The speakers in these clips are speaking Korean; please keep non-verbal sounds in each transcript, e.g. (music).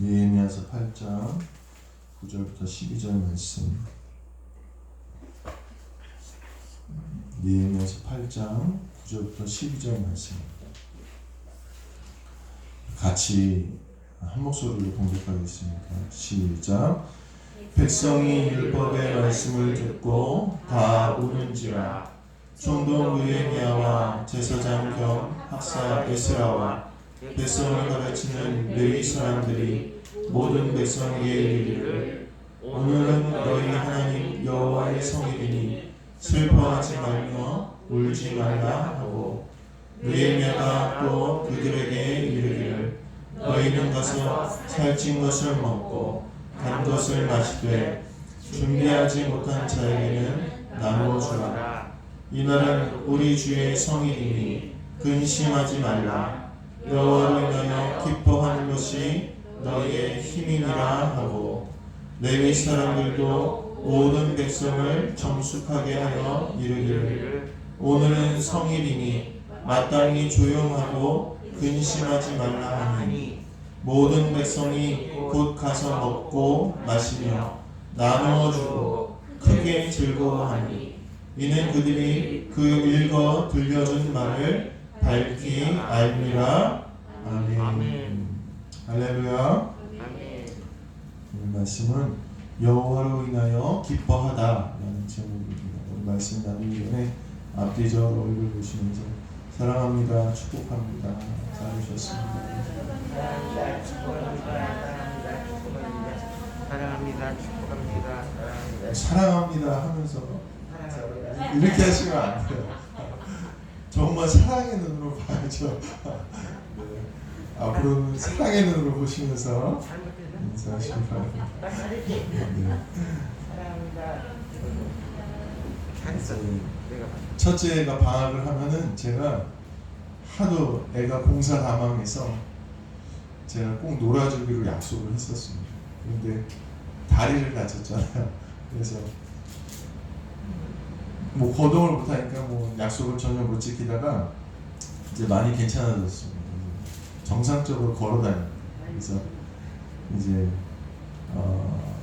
예레미야서 8장 9절부터 12절 말씀. 예레미야서 8장 9절부터 12절 말씀. 같이 한 목소리로 공격하겠습니다. 시작. 백성이 율법의 말씀을 듣고 다 우는지라 총독 느헤미야와 제사장 겸 학사 에스라와 백성을 가르치는 레위 사람들이 모든 백성에게 이르기를 오늘은 너희 하나님 여호와의 성일이니 슬퍼하지 말며 울지 말라 하고 느헤미야가 또 그들에게 이르기를 너희는 가서 살찐 것을 먹고 단 것을 마시되 준비하지 못한 자에게는 나누어 주라. 이날은 우리 주의 성일이니 근심하지 말라 여호와로 인하여 기뻐하는 것이 너희의 힘이니라 하고 레위 사람들도 모든 백성을 정숙하게 하여 이르기를. 오늘은 성일이니 마땅히 조용하고 근심하지 말라 하니. 모든 백성이 곧 가서 먹고 마시며 나누어 주고 크게 즐거워하니. 이는 그들이 그 읽어 들려준 말을 밝히 알미라 아멘. 아멘. 할렐루야. 오늘 말씀은 여호와로 인하여 기뻐하다라는 제목입니다. 오늘 말씀 나누기 전에 앞뒤적으로 얼굴 보시면서 사랑합니다, 축복합니다. 잘하셨습니다. 사랑합니다. 축복합니다. 사랑합니다. 축복합니다. 사랑합니다. 사랑합니다 하면서 사랑합니다. 이렇게 하시면 안 돼요. 정말 사랑의 눈으로 봐야죠. (laughs) 네. 앞으로는 사랑의 눈으로 보시면서? 인사하시기 바랍니다. 네. 사랑합니다. 내가 봤- 첫째가 방학을 하면은 제가 하도 애가 공사 다망해서 제가 꼭 놀아주기로 약속을 했었습니다. 그런데 다리를 다쳤잖아요. 그래서 뭐 거동을 못하니까 뭐 약속을 전혀 못 지키다가 이제 많이 괜찮아졌습니다. 정상적으로 걸어다닙니다. 그래서 이제 어,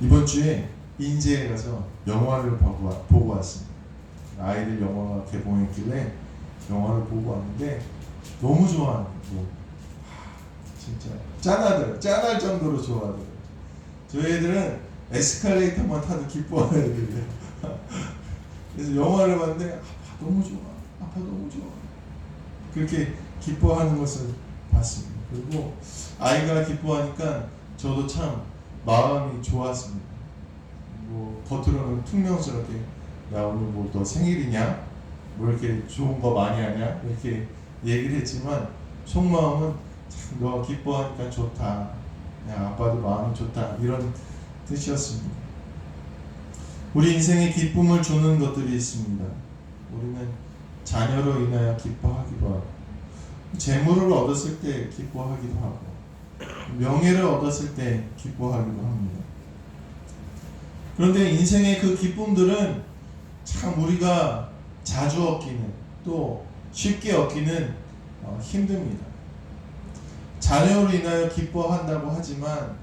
이번 주에 인제에 가서 영화를 보고, 와- 보고 왔습니다. 아이들 영화가 개봉했길래 영화를 보고 왔는데 너무 좋아하는 거 진짜 짠하더라고요. 짠할 정도로 좋아하더라고요. 저희 애들은 에스컬레이터만 타도 기뻐하는 애들이에요. 그래서 영화를 봤는데 아빠 너무 좋아. 아빠 너무 좋아. 그렇게 기뻐하는 것을 봤습니다. 그리고 아이가 기뻐하니까 저도 참 마음이 좋았습니다. 뭐 겉으로는 퉁명스럽게 야 오늘 뭐 너 생일이냐? 뭐 이렇게 좋은 거 많이 하냐? 이렇게 얘기를 했지만 속마음은 참너 기뻐하니까 좋다. 야 아빠도 마음이 좋다. 이런 뜻이었습니다. 우리 인생에 기쁨을 주는 것들이 있습니다. 우리는 자녀로 인하여 기뻐하기도 하고 재물을 얻었을 때 기뻐하기도 하고 명예를 얻었을 때 기뻐하기도 합니다. 그런데 인생의 그 기쁨들은 참 우리가 자주 얻기는 또 쉽게 얻기는 어, 힘듭니다. 자녀로 인하여 기뻐한다고 하지만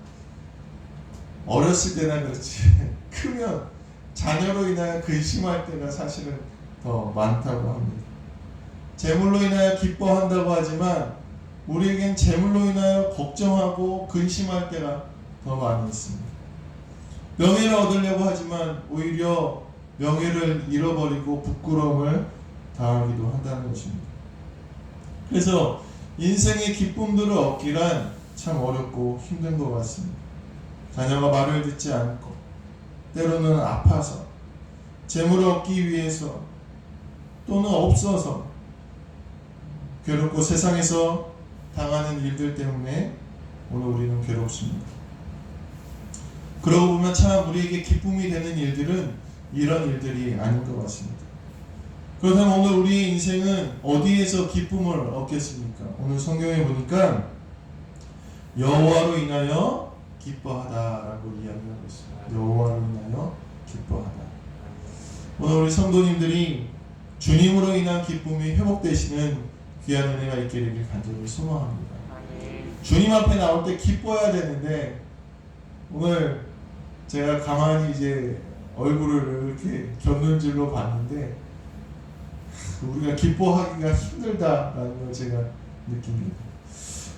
어렸을 때나 그렇지 (laughs) 크면 자녀로 인하여 근심할 때가 사실은 더 많다고 합니다. 재물로 인하여 기뻐한다고 하지만 우리에겐 재물로 인하여 걱정하고 근심할 때가 더 많이 있습니다. 명예를 얻으려고 하지만 오히려 명예를 잃어버리고 부끄러움을 당하기도 한다는 것입니다. 그래서 인생의 기쁨들을 얻기란 참 어렵고 힘든 것 같습니다. 자녀가 말을 듣지 않고 때로는 아파서 재물을 얻기 위해서 또는 없어서 괴롭고 세상에서 당하는 일들 때문에 오늘 우리는 괴롭습니다. 그러고 보면 참 우리에게 기쁨이 되는 일들은 이런 일들이 아닌 것 같습니다. 그렇다면 오늘 우리의 인생은 어디에서 기쁨을 얻겠습니까? 오늘 성경에 보니까 여호와로 인하여 기뻐하다라고 이야기하고 있습니다. 여호와로 인하여 기뻐하다. 오늘 우리 성도님들이 주님으로 인한 기쁨이 회복되시는 귀한 은혜가 있기를 간절히 소망합니다. 주님 앞에 나올 때 기뻐해야 되는데 오늘 제가 가만히 이제 얼굴을 이렇게 견눈질로 봤는데 우리가 기뻐하기가 힘들다라는 걸 제가 느낍니다.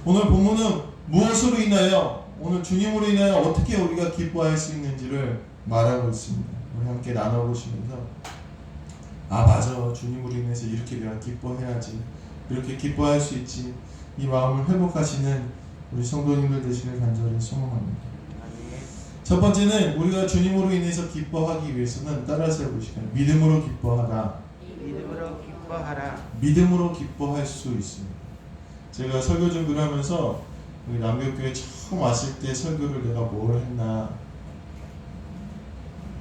오늘 본문은 무엇으로 인하여 오늘 주님으로 인하여 어떻게 우리가 기뻐할 수 있는지를 말하고 있습니다. 우리 함께 나눠보시면서 아 맞아 주님으로 인해서 이렇게 내가 기뻐해야지 이렇게 기뻐할 수 있지 이 마음을 회복하시는 우리 성도님들 되시길 간절히 소망합니다. 첫 번째는 우리가 주님으로 인해서 기뻐하기 위해서는 따라서 해보시죠. 믿음으로 기뻐하라. 믿음으로 기뻐하라. 믿음으로 기뻐할 수 있습니다. 제가 설교 준비를 하면서 우리 남교교에 처음 왔을 때 설교를 내가 뭘 했나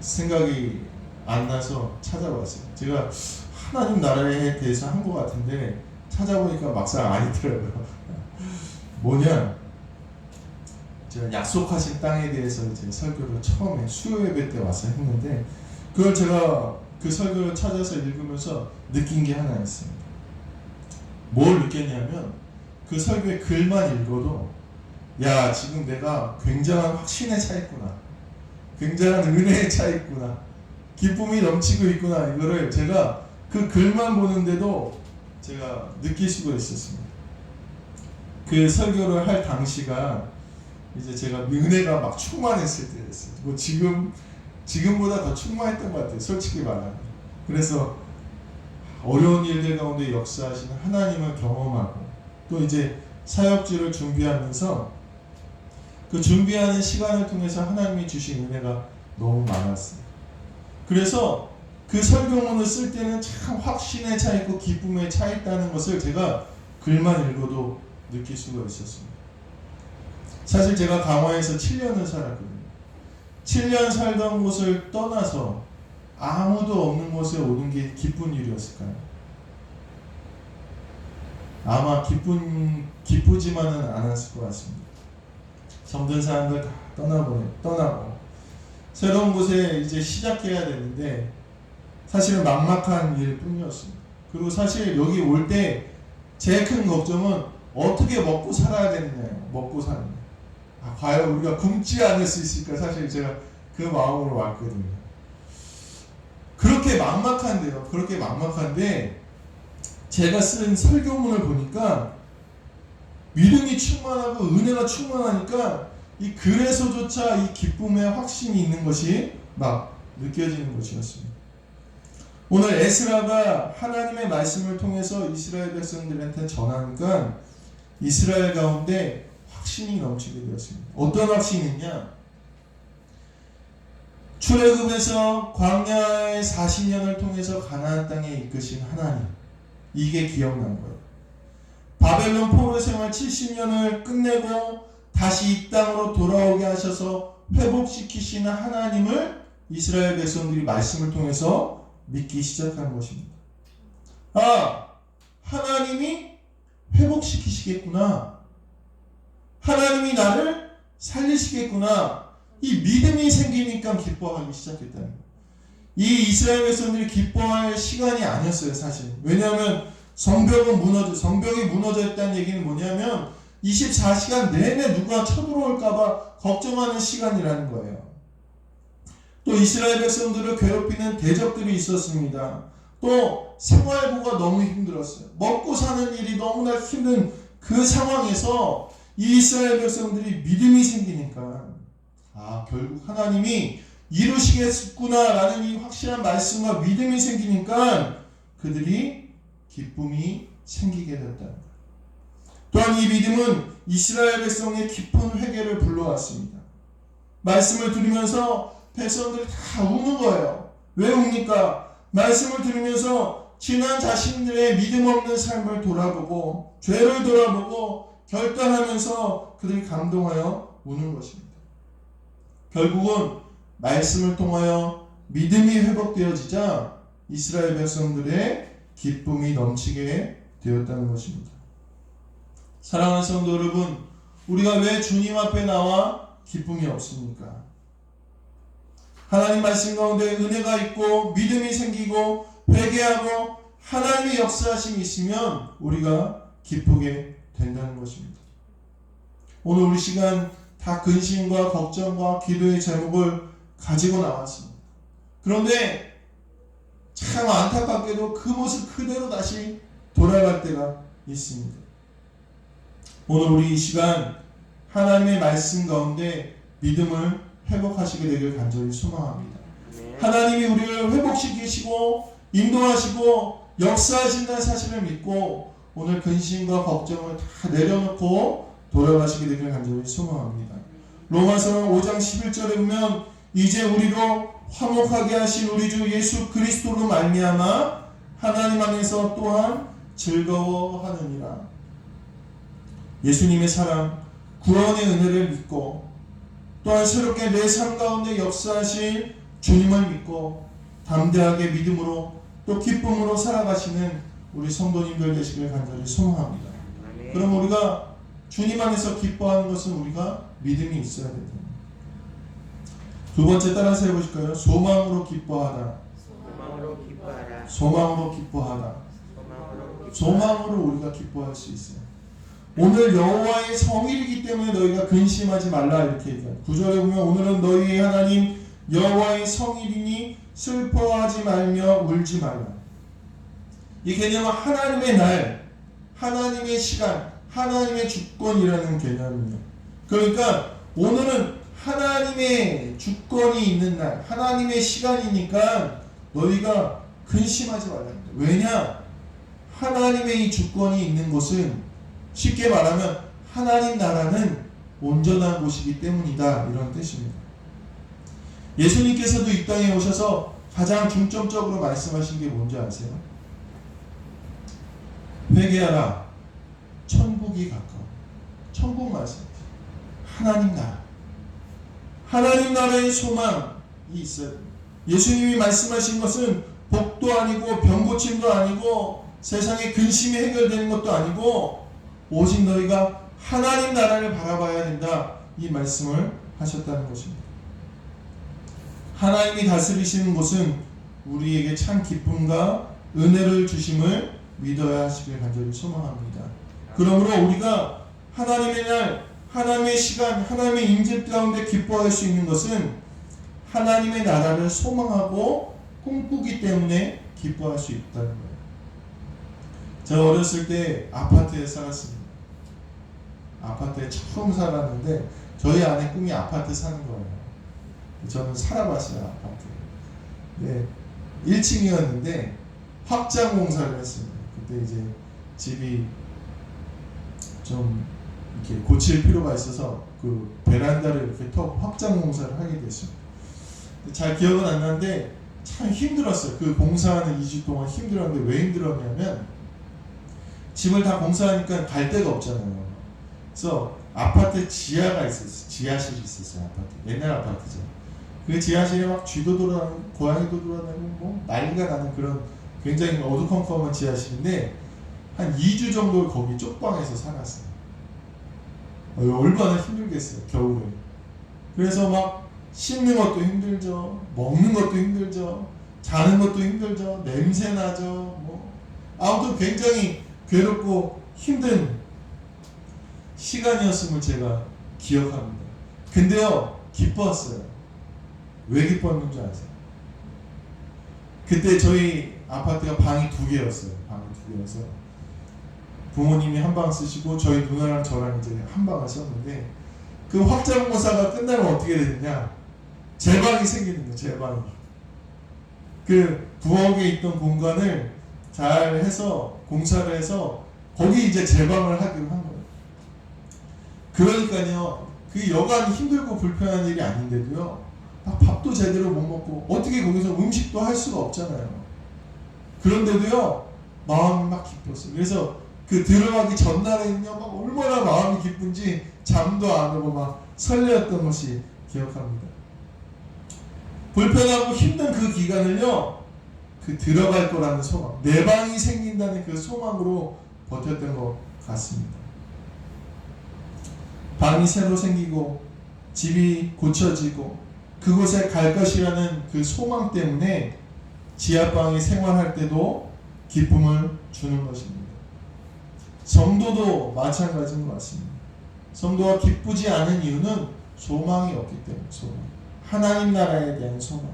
생각이 안 나서 찾아봤어요. 제가 하나님 나라에 대해서 한 것 같은데 찾아보니까 막상 아니더라고요. (laughs) 뭐냐? 제가 약속하신 땅에 대해서 이제 설교를 처음에 수요 예배 때 와서 했는데 그걸 제가 그 설교를 찾아서 읽으면서 느낀 게 하나 있습니다. 뭘 느꼈냐면 그 설교의 글만 읽어도 야 지금 내가 굉장한 확신에 차 있구나 굉장한 은혜에 차 있구나 기쁨이 넘치고 있구나 이거를 제가 그 글만 보는데도 제가 느낄 수가 있었습니다. 그 설교를 할 당시가 이제 제가 은혜가 막 충만했을 때였어요. 뭐 지금 지금보다 더 충만했던 것 같아요. 솔직히 말하면. 그래서 어려운 일들 가운데 역사하시는 하나님을 경험하고 또 이제 사역지를 준비하면서 그 준비하는 시간을 통해서 하나님이 주신 은혜가 너무 많았어요. 그래서 그 설교문을 쓸 때는 참 확신에 차 있고 기쁨에 차 있다는 것을 제가 글만 읽어도 느낄 수가 있었습니다. 사실 제가 강화에서 7년을 살았거든요. 7년 살던 곳을 떠나서 아무도 없는 곳에 오는 게 기쁜 일이었을까요? 아마 기쁜 기쁘지만은 않았을 것 같습니다. 정든 사람들 다 떠나보내 떠나고 새로운 곳에 이제 시작해야 되는데 사실은 막막한 일뿐이었습니다. 그리고 사실 여기 올 때 제일 큰 걱정은 어떻게 먹고 살아야 되느냐예요. 먹고 사는. 거. 아, 과연 우리가 굶지 않을 수 있을까? 사실 제가 그 마음으로 왔거든요. 그렇게 막막한데요. 그렇게 막막한데 제가 쓴 설교문을 보니까 믿음이 충만하고 은혜가 충만하니까 이 글에서조차 이 기쁨의 확신이 있는 것이 막 느껴지는 것이었습니다. 오늘 에스라가 하나님의 말씀을 통해서 이스라엘 백성들한테 전하니까 이스라엘 가운데 확신이 넘치게 되었습니다. 어떤 확신이냐? 출애굽에서 광야의 40년을 통해서 가나안 땅에 이끄신 하나님. 이게 기억난 거예요. 바벨론 포로 생활 70년을 끝내고 다시 이 땅으로 돌아오게 하셔서 회복시키시는 하나님을 이스라엘 백성들이 말씀을 통해서 믿기 시작한 것입니다. 아, 하나님이 회복시키시겠구나. 하나님이 나를 살리시겠구나. 이 믿음이 생기니까 기뻐하기 시작했다는 거예요. 이 이스라엘 백성들이 기뻐할 시간이 아니었어요, 사실. 왜냐하면 성벽은 무너져, 성벽이 무너져 있다는 얘기는 뭐냐면 24시간 내내 누가 쳐들어올까봐 걱정하는 시간이라는 거예요. 또 이스라엘 백성들을 괴롭히는 대적들이 있었습니다. 또 생활고가 너무 힘들었어요. 먹고 사는 일이 너무나 힘든 그 상황에서 이 이스라엘 백성들이 믿음이 생기니까 아 결국 하나님이 이루시겠구나라는 이 확실한 말씀과 믿음이 생기니까 그들이 기쁨이 생기게 거예요. 또한 이 믿음은 이스라엘 백성의 깊은 회개를 불러왔습니다. 말씀을 들으면서 백성들이 다 우는 거예요. 왜 웁니까? 말씀을 들으면서 지난 자신들의 믿음 없는 삶을 돌아보고 죄를 돌아보고 결단하면서 그들이 감동하여 우는 것입니다. 결국은 말씀을 통하여 믿음이 회복되어지자 이스라엘 백성들의 기쁨이 넘치게 되었다는 것입니다. 사랑하는 성도 여러분, 우리가 왜 주님 앞에 나와 기쁨이 없습니까? 하나님 말씀 가운데 은혜가 있고 믿음이 생기고 회개하고 하나님의 역사하심이 있으면 우리가 기쁘게 된다는 것입니다. 오늘 우리 시간 다 근심과 걱정과 기도의 제목을 가지고 나왔습니다. 그런데 참 안타깝게도 그 모습 그대로 다시 돌아갈 때가 있습니다. 오늘 우리 이 시간 하나님의 말씀 가운데 믿음을 회복하시게 되길 간절히 소망합니다. 하나님이 우리를 회복시키시고 인도하시고 역사하신다는 사실을 믿고 오늘 근심과 걱정을 다 내려놓고 돌아가시게 되길 간절히 소망합니다. 로마서 5장 11절에 보면 이제 우리로 화목하게 하신 우리 주 예수 그리스도로 말미암아 하나님 안에서 또한 즐거워하느니라. 예수님의 사랑, 구원의 은혜를 믿고 또한 새롭게 내 삶 가운데 역사하신 주님을 믿고 담대하게 믿음으로 또 기쁨으로 살아가시는 우리 성도님들 되시길 간절히 소망합니다. 그럼 우리가 주님 안에서 기뻐하는 것은 우리가 믿음이 있어야 됩니다. 두 번째 따라서 해보실까요? 소망으로 기뻐하다. 소망으로 기뻐하라. 소망으로 기뻐하다. 소망으로 기뻐하라. 소망으로 우리가 기뻐할 수 있어요. 오늘 여호와의 성일이기 때문에 너희가 근심하지 말라 이렇게 얘기해요. 구절에 보면 오늘은 너희의 하나님 여호와의 성일이니 슬퍼하지 말며 울지 말라. 이 개념은 하나님의 날, 하나님의 시간, 하나님의 주권이라는 개념이에요. 그러니까 오늘은 하나님의 주권이 있는 날, 하나님의 시간이니까 너희가 근심하지 말라. 왜냐? 하나님의 이 주권이 있는 곳은 쉽게 말하면 하나님 나라는 온전한 곳이기 때문이다 이런 뜻입니다. 예수님께서도 이 땅에 오셔서 가장 중점적으로 말씀하신 게 뭔지 아세요? 회개하라 천국이 가까워 천국 말씀 하나님 나라 하나님 나라의 소망이 됩니다. 예수님이 말씀하신 것은 복도 아니고 병고침도 아니고 세상의 근심이 해결되는 것도 아니고 오직 너희가 하나님 나라를 바라봐야 된다. 이 말씀을 하셨다는 것입니다. 하나님이 다스리시는 곳은 우리에게 참 기쁨과 은혜를 주심을 믿어야 하시길 간절히 소망합니다. 그러므로 우리가 하나님의 날, 하나님의 시간, 하나님의 임재 가운데 기뻐할 수 있는 것은 하나님의 나라를 소망하고 꿈꾸기 때문에 기뻐할 수 있다는 거예요. 제가 어렸을 때 아파트에 살았습니다. 아파트에 처음 살았는데 저희 아내 꿈이 아파트 사는 거예요. 저는 살아봤어요 아파트. 네, 1층이었는데 확장 공사를 했습니다. 그때 이제 집이 좀 이렇게 고칠 필요가 있어서 그 베란다를 이렇게 턱 확장 공사를 하게 됐습니다. 잘 기억은 안 나는데 참 힘들었어요. 그 공사하는 2주 동안 힘들었는데 왜 힘들었냐면 집을 다 공사하니까 갈 데가 없잖아요. 그래서 아파트 지하가 있었어요. 지하실이 있었어요. 아파트. 옛날 아파트죠. 그 지하실에 막 쥐도 돌아다니고 고양이도 돌아다니고 뭐 난리가 나는 그런 굉장히 어두컴컴한 지하실인데 한 2주 정도 거기 쪽방에서 살았어요. 어, 얼마나 힘들겠어요. 겨울에. 그래서 막 씻는 것도 힘들죠. 먹는 것도 힘들죠. 자는 것도 힘들죠. 냄새 나죠. 뭐 아무튼 굉장히 괴롭고 힘든 시간이었음을 제가 기억합니다. 근데요, 기뻤어요. 왜 기뻤는 줄 아세요? 그때 저희 아파트가 방이 두 개였어요. 방이 두 개여서 부모님이 한 방 쓰시고 저희 누나랑 저랑 이제 한 방을 썼는데 그 확장 공사가 끝나면 어떻게 되느냐? 제 방이 생기는 거예요. 제 방이. 그 부엌에 있던 공간을 잘 해서 공사를 해서 거기 이제 제 방을 하기로 한 거예요. 그러니까요, 그 여간 힘들고 불편한 일이 아닌데도요, 막 밥도 제대로 못 먹고 어떻게 거기서 음식도 할 수가 없잖아요. 그런데도요, 마음이 막 기뻤어요. 그래서 그 들어가기 전날에는요, 막 얼마나 마음이 기쁜지 잠도 안 오고 막 설레었던 것이 기억합니다. 불편하고 힘든 그 기간을요, 그 들어갈 거라는 소망, 내 방이 생긴다는 그 소망으로 버텼던 것 같습니다. 방이 새로 생기고 집이 고쳐지고 그곳에 갈 것이라는 그 소망 때문에 지하방에 생활할 때도 기쁨을 주는 것입니다. 성도도 마찬가지인 것 같습니다. 성도가 기쁘지 않은 이유는 소망이 없기 때문에 소망. 하나님 나라에 대한 소망.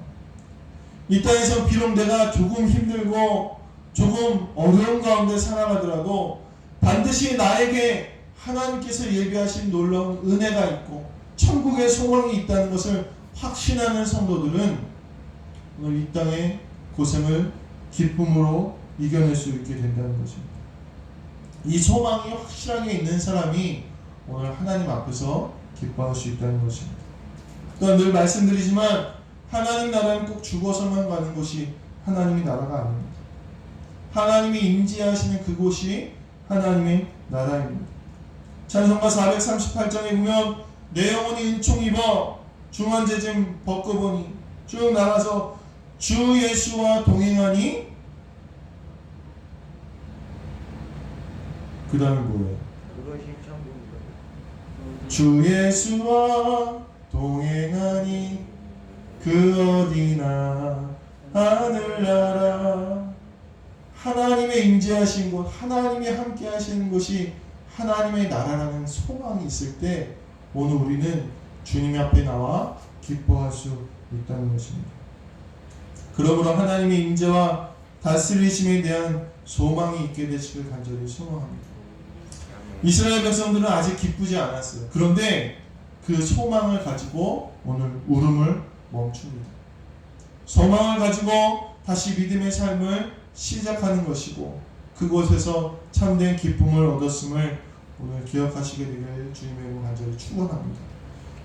이 땅에서 비록 내가 조금 힘들고 조금 어려운 가운데 살아가더라도 반드시 나에게 하나님께서 예비하신 놀라운 은혜가 있고 천국의 소망이 있다는 것을 확신하는 성도들은 오늘 이 땅의 고생을 기쁨으로 이겨낼 수 있게 된다는 것입니다. 이 소망이 확실하게 있는 사람이 오늘 하나님 앞에서 기뻐할 수 있다는 것입니다. 또한 늘 말씀드리지만 하나님 나라는 꼭 죽어서만 가는 곳이 하나님의 나라가 아닙니다. 하나님이 임재하시는 그곳이 하나님의 나라입니다. 찬송가 438장에 보면 내 영혼이 은총 입어 중환제짐 벗고 보니 쭉 나가서 주 예수와 동행하니 그 다음에 뭐예요? 주 예수와 동행하니 그 어디나 하늘나라 하나님의 임재하신 곳 하나님이 함께 하시는 곳이 하나님의 나라라는 소망이 있을 때 오늘 우리는 주님 앞에 나와 기뻐할 수 있다는 것입니다. 그러므로 하나님의 임재와 다스리심에 대한 소망이 있게 되시길 간절히 소망합니다. 이스라엘 백성들은 아직 기쁘지 않았어요. 그런데 그 소망을 가지고 오늘 울음을 멈춥니다. 소망을 가지고 다시 믿음의 삶을 시작하는 것이고 그곳에서 참된 기쁨을 얻었음을 오늘 기억하시게 되길 주님의 간절히 축원합니다.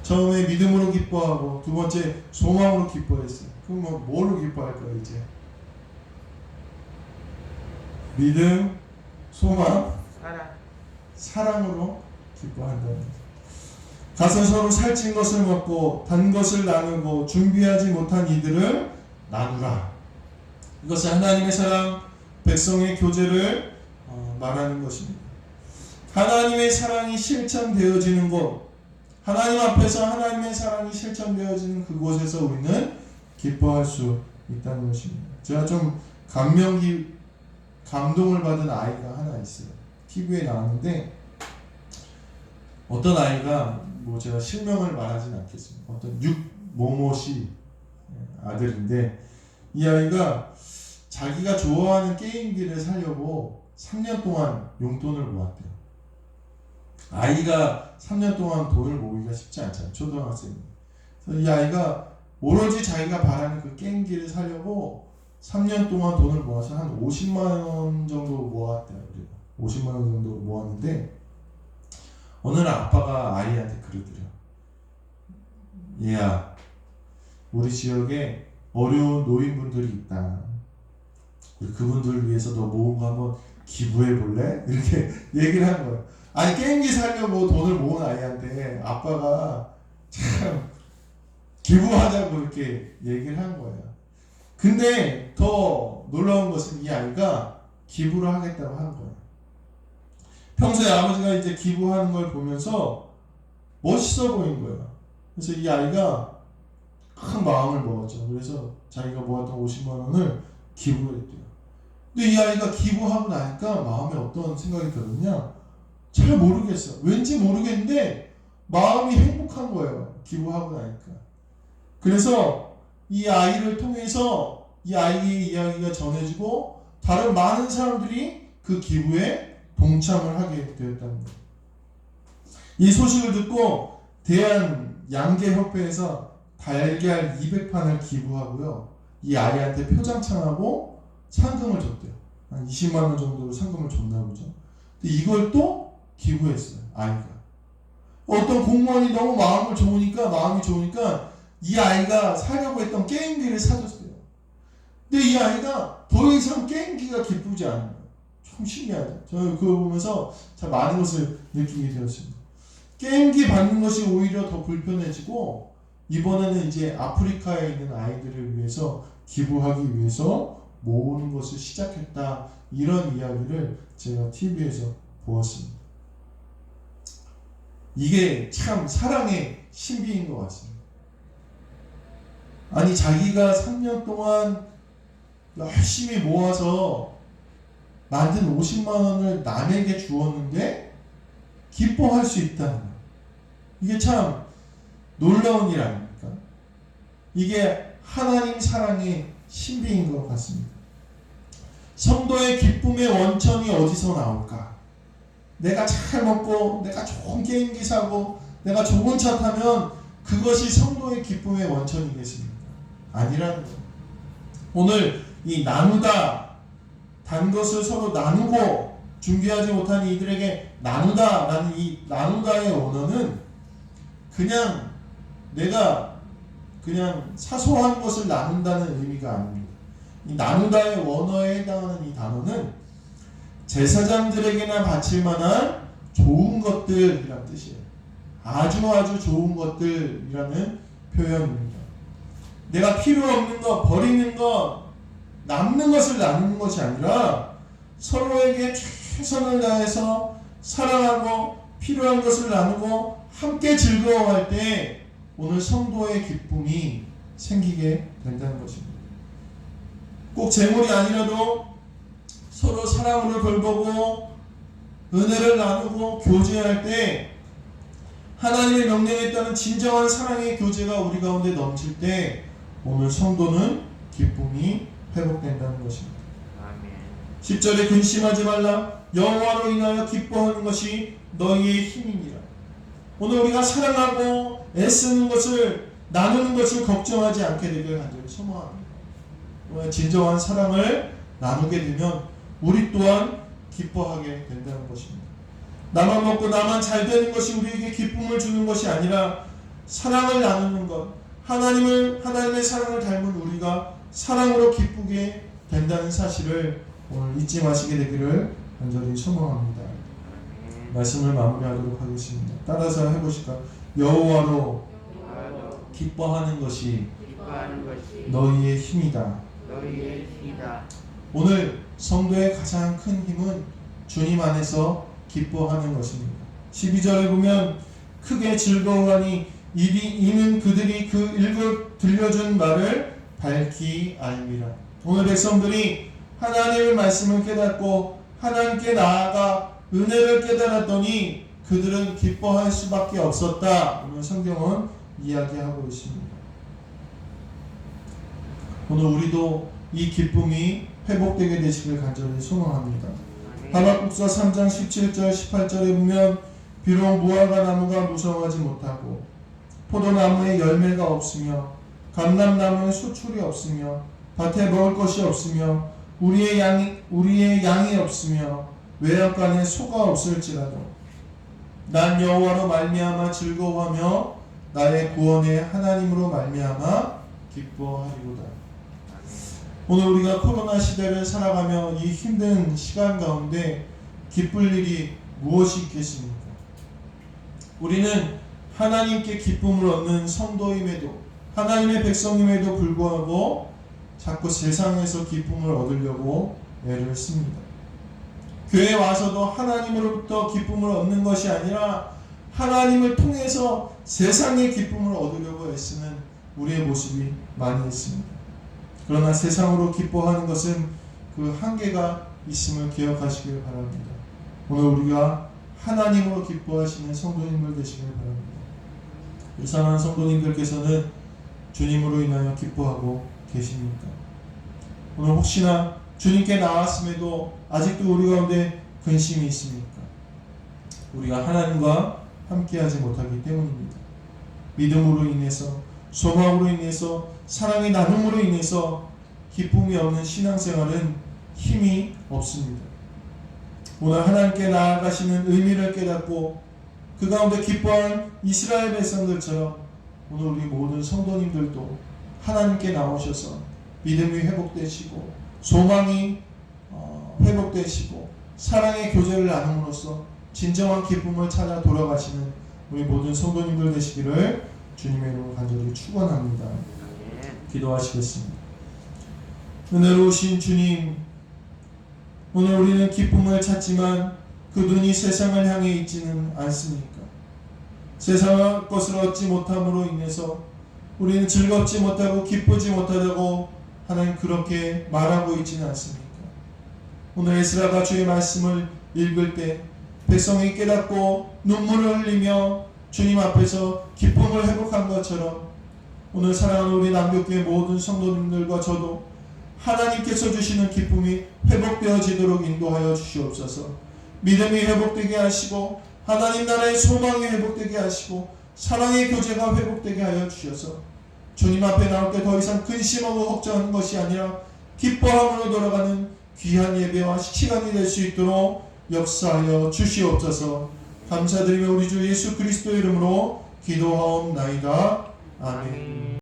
처음에 믿음으로 기뻐하고 두 번째 소망으로 기뻐했어요. 그럼 뭐 뭘로 기뻐할까요 이제? 믿음, 소망, 사랑. 사랑으로 기뻐한다는 것. 가서 서로 살찐 것을 먹고 단 것을 나누고 준비하지 못한 이들을 나누라. 이것은 하나님의 사랑, 백성의 교제를 어, 말하는 것입니다. 하나님의 사랑이 실천되어지는 곳, 하나님 앞에서 하나님의 사랑이 실천되어지는 그곳에서 우리는 기뻐할 수 있다는 것입니다. 제가 좀 감명 기 감동을 받은 아이가 하나 있어요. TV에 나왔는데 어떤 아이가 뭐 제가 실명을 말하진 않겠습니다. 어떤 육모모씨 아들인데 이 아이가 자기가 좋아하는 게임기를 사려고 3년 동안 용돈을 모았대요. 아이가 3년 동안 돈을 모으기가 쉽지 않잖아요. 초등학생이. 그래서 이 아이가 오로지 자기가 바라는 그 게임기를 사려고 3년 동안 돈을 모아서 한 50만 원 정도 모았대요. 우리가. 50만 원 정도 모았는데 어느 날 아빠가 아이한테 그러더래요. 얘야, 우리 지역에 어려운 노인분들이 있다. 우리 그분들을 위해서 너 모은 거 한번 기부해 볼래? 이렇게 (laughs) 얘기를 한 거예요. 아니 게임기 사려고 돈을 모은 아이한테 아빠가 참 기부하자고 이렇게 얘기를 한 거예요. 근데 더 놀라운 것은 이 아이가 기부를 하겠다고 한 거예요. 평소에 아버지가 이제 기부하는 걸 보면서 멋있어 보인 거예요. 그래서 이 아이가 큰 마음을 먹었죠. 그래서 자기가 모았던 50만 원을 기부했대요. 근데 이 아이가 기부하고 나니까 마음에 어떤 생각이 들었냐? 잘 모르겠어. 왠지 모르겠는데 마음이 행복한 거예요. 기부하고 나니까. 그래서 이 아이를 통해서 이 아이의 이야기가 전해지고 다른 많은 사람들이 그 기부에 동참을 하게 거예요. 이 소식을 듣고 대한 양계협회에서 달걀 200판을 기부하고요. 이 아이한테 표장창하고 상금을 줬대요. 한 20만 원 정도로 상금을 줬나 보죠. 근데 이걸 또 기부했어요. 아이가. 어떤 공무원이 너무 마음을 좋으니까 마음이 좋으니까 이 아이가 사려고 했던 게임기를 사줬어요. 근데 이 아이가 더 이상 게임기가 기쁘지 거예요. 참 신기하죠. 저는 그거 보면서 참 많은 것을 느끼게 되었습니다. 게임기 받는 것이 오히려 더 불편해지고 이번에는 이제 아프리카에 있는 아이들을 위해서 기부하기 위해서 모으는 것을 시작했다. 이런 이야기를 제가 TV에서 보았습니다. 이게 참 사랑의 신비인 것 같습니다. 아니 자기가 3년 동안 열심히 모아서 만든 50만 원을 남에게 주었는데 기뻐할 수 있다는 거예요. 이게 참 놀라운 일 아닙니까? 이게 하나님 사랑의 신비인 것 같습니다. 성도의 기쁨의 원천이 어디서 나올까? 내가 잘 먹고, 내가 좋은 게임기 사고, 내가 좋은 차 타면 그것이 성도의 기쁨의 원천이겠습니까? 아니라는 거예요. 오늘 이 나누다, 단 것을 서로 나누고 준비하지 못한 이들에게 나누다라는 이 나누다의 원어는 그냥 내가 그냥 사소한 것을 나눈다는 의미가 아닙니다. 이 나누다의 원어에 해당하는 이 단어는 제사장들에게나 바칠 만한 좋은 것들이란 뜻이에요. 아주 아주 좋은 것들이라는 표현입니다. 내가 필요 없는 것, 버리는 것, 남는 것을 나누는 것이 아니라 서로에게 최선을 다해서 사랑하고 필요한 것을 나누고 함께 즐거워할 때 오늘 성도의 기쁨이 생기게 된다는 것입니다. 꼭 재물이 아니라도 서로 사랑으로 돌보고 은혜를 나누고 교제할 때 하나님의 명령에 따른 진정한 사랑의 교제가 우리 가운데 넘칠 때 오늘 성도는 기쁨이 회복된다는 것입니다. 아멘. 10절에 근심하지 말라 여호와로 인하여 기뻐하는 것이 너희의 힘이니라. 오늘 우리가 사랑하고 애쓰는 것을 나누는 것을 걱정하지 않게 되길 간절히 소망합니다. 진정한 사랑을 나누게 되면 우리 또한 기뻐하게 된다는 것입니다. 나만 먹고 나만 잘 되는 것이 우리에게 기쁨을 주는 것이 아니라 사랑을 나누는 것, 하나님을 하나님의 사랑을 닮은 우리가 사랑으로 기쁘게 된다는 사실을 오늘 잊지 마시게 되기를 간절히 소망합니다. 말씀을 마무리하도록 하겠습니다. 따라서 해보실까? 여호와로 기뻐하는 것이 너희의 힘이다. 오늘 성도의 가장 큰 힘은 주님 안에서 기뻐하는 것입니다. 12절에 보면 크게 즐거워하니 이는 그들이 그 읽어 들려준 말을 밝히 알미라. 오늘 백성들이 하나님의 말씀을 깨닫고 하나님께 나아가 은혜를 깨달았더니 그들은 기뻐할 수밖에 없었다. 오늘 성경은 이야기하고 있습니다. 오늘 우리도 이 기쁨이 회복되게 되시길 간절히 소망합니다. 아멘. 하박국서 3장 17절 18절에 보면 비록 무화과 나무가 무성하지 못하고 포도나무에 열매가 없으며 감람나무에 수출이 없으며 밭에 먹을 것이 없으며 우리의 양이 우리의 양이 없으며 외양간에 소가 없을지라도 난 여호와로 말미암아 즐거워하며 나의 구원의 하나님으로 말미암아 기뻐하리로다. 오늘 우리가 코로나 시대를 살아가며 이 힘든 시간 가운데 기쁠 일이 무엇이 있겠습니까? 우리는 하나님께 기쁨을 얻는 성도임에도 하나님의 백성임에도 불구하고 자꾸 세상에서 기쁨을 얻으려고 애를 씁니다. 교회 와서도 하나님으로부터 기쁨을 얻는 것이 아니라 하나님을 통해서 세상의 기쁨을 얻으려고 애쓰는 우리의 모습이 많이 있습니다. 그러나 세상으로 기뻐하는 것은 그 한계가 있음을 기억하시길 바랍니다. 오늘 우리가 하나님으로 기뻐하시는 성도님들 되시길 바랍니다. 사랑하는 성도님들께서는 주님으로 인하여 기뻐하고 계십니까? 오늘 혹시나 주님께 나왔음에도 아직도 우리 가운데 근심이 있습니까? 우리가 하나님과 함께하지 못하기 때문입니다. 믿음으로 인해서 소망으로 인해서 사랑의 나눔으로 인해서 기쁨이 없는 신앙생활은 힘이 없습니다. 오늘 하나님께 나아가시는 의미를 깨닫고 그 가운데 기뻐한 이스라엘 백성들처럼 오늘 우리 모든 성도님들도 하나님께 나오셔서 믿음이 회복되시고 소망이 어, 회복되시고 사랑의 교제를 나눔으로써 진정한 기쁨을 찾아 돌아가시는 우리 모든 성도님들 되시기를 주님의 이름으로 간절히 축원합니다. 기도하시겠습니다. 은혜로우신 주님, 오늘 우리는 기쁨을 찾지만 그 눈이 세상을 향해 있지는 않습니까? 세상의 것을 얻지 못함으로 인해서 우리는 즐겁지 못하고 기쁘지 못하다고 하나님 그렇게 말하고 있지는 않습니까? 오늘 에스라가 주의 말씀을 읽을 때 백성이 깨닫고 눈물을 흘리며 주님 앞에서 기쁨을 회복한 것처럼 오늘 사랑하는 우리 남교교의 모든 성도님들과 저도 하나님께서 주시는 기쁨이 회복되어지도록 인도하여 주시옵소서. 믿음이 회복되게 하시고 하나님 나라의 소망이 회복되게 하시고 사랑의 교제가 회복되게 하여 주셔서 주님 앞에 나올 때 더 이상 근심하고 걱정하는 것이 아니라 기뻐함으로 돌아가는 귀한 예배와 시간이 될 수 있도록 역사하여 주시옵소서. 감사드리며 우리 주 예수 그리스도 이름으로 기도하옵나이다. 아멘.